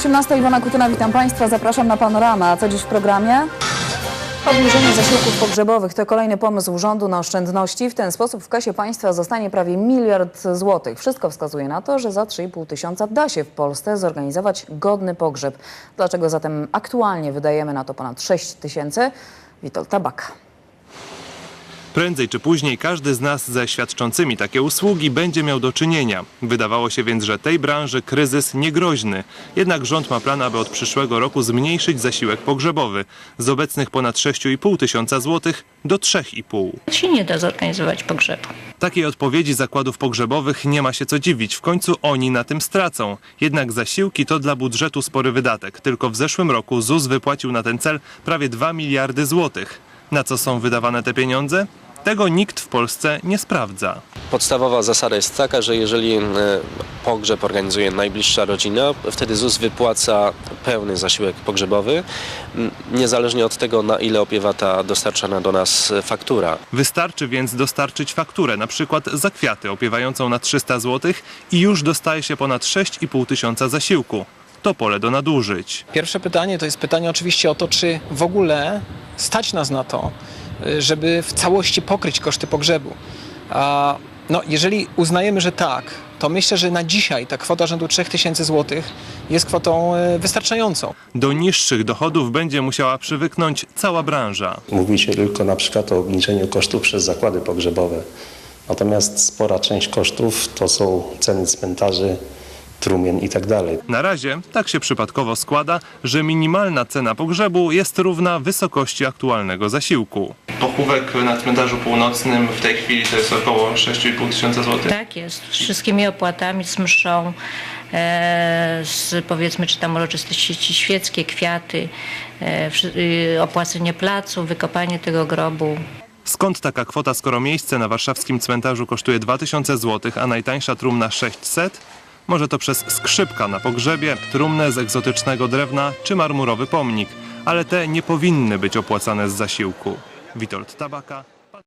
18 Iwona Kutyna, witam Państwa. Zapraszam na panoramę. A co dziś w programie? Obniżenie zasiłków pogrzebowych to kolejny pomysł rządu na oszczędności. W ten sposób w kasie państwa zostanie prawie miliard złotych. Wszystko wskazuje na to, że za 3,5 tysiąca da się w Polsce zorganizować godny pogrzeb. Dlaczego zatem aktualnie wydajemy na to ponad 6 tysięcy? Witold Tabak. Prędzej czy później każdy z nas ze świadczącymi takie usługi będzie miał do czynienia. Wydawało się więc, że tej branży kryzys niegroźny. Jednak rząd ma plan, aby od przyszłego roku zmniejszyć zasiłek pogrzebowy z obecnych ponad 6,5 tysiąca złotych do 3,5. się nie da zorganizować pogrzebu. Takiej odpowiedzi zakładów pogrzebowych nie ma się co dziwić. W końcu oni na tym stracą. Jednak zasiłki to dla budżetu spory wydatek. Tylko w zeszłym roku ZUS wypłacił na ten cel prawie 2 miliardy złotych. Na co są wydawane te pieniądze? Tego nikt w Polsce nie sprawdza. Podstawowa zasada jest taka, że jeżeli e, pogrzeb organizuje najbliższa rodzina, wtedy ZUS wypłaca pełny zasiłek pogrzebowy, niezależnie od tego, na ile opiewa ta dostarczana do nas faktura. Wystarczy więc dostarczyć fakturę, na przykład za kwiaty opiewającą na 300 zł i już dostaje się ponad 6,5 tysiąca zasiłku. To pole do nadużyć. Pierwsze pytanie to jest pytanie oczywiście o to, czy w ogóle stać nas na to, y, żeby w całości pokryć koszty pogrzebu. A, no, jeżeli uznajemy, że tak, to myślę, że na dzisiaj ta kwota rzędu 3000 zł jest kwotą y, wystarczającą. Do niższych dochodów będzie musiała przywyknąć cała branża. Mówi się tylko na przykład o obniżeniu kosztów przez zakłady pogrzebowe. Natomiast spora część kosztów to są ceny cmentarzy, trumien i tak dalej. Na razie tak się przypadkowo składa, że minimalna cena pogrzebu jest równa wysokości aktualnego zasiłku. Pochówek na cmentarzu północnym w tej chwili to jest około 6,5 tysiąca złotych. Tak jest, z wszystkimi opłatami, z mszą, e, z powiedzmy, czy tam uroczystości świeckie, kwiaty, e, y, opłacenie placu, wykopanie tego grobu. Skąd taka kwota, skoro miejsce na warszawskim cmentarzu kosztuje 2000 zł, a najtańsza trumna 600? Może to przez skrzypka na pogrzebie, trumnę z egzotycznego drewna czy marmurowy pomnik, ale te nie powinny być opłacane z zasiłku. Witold Tabaka,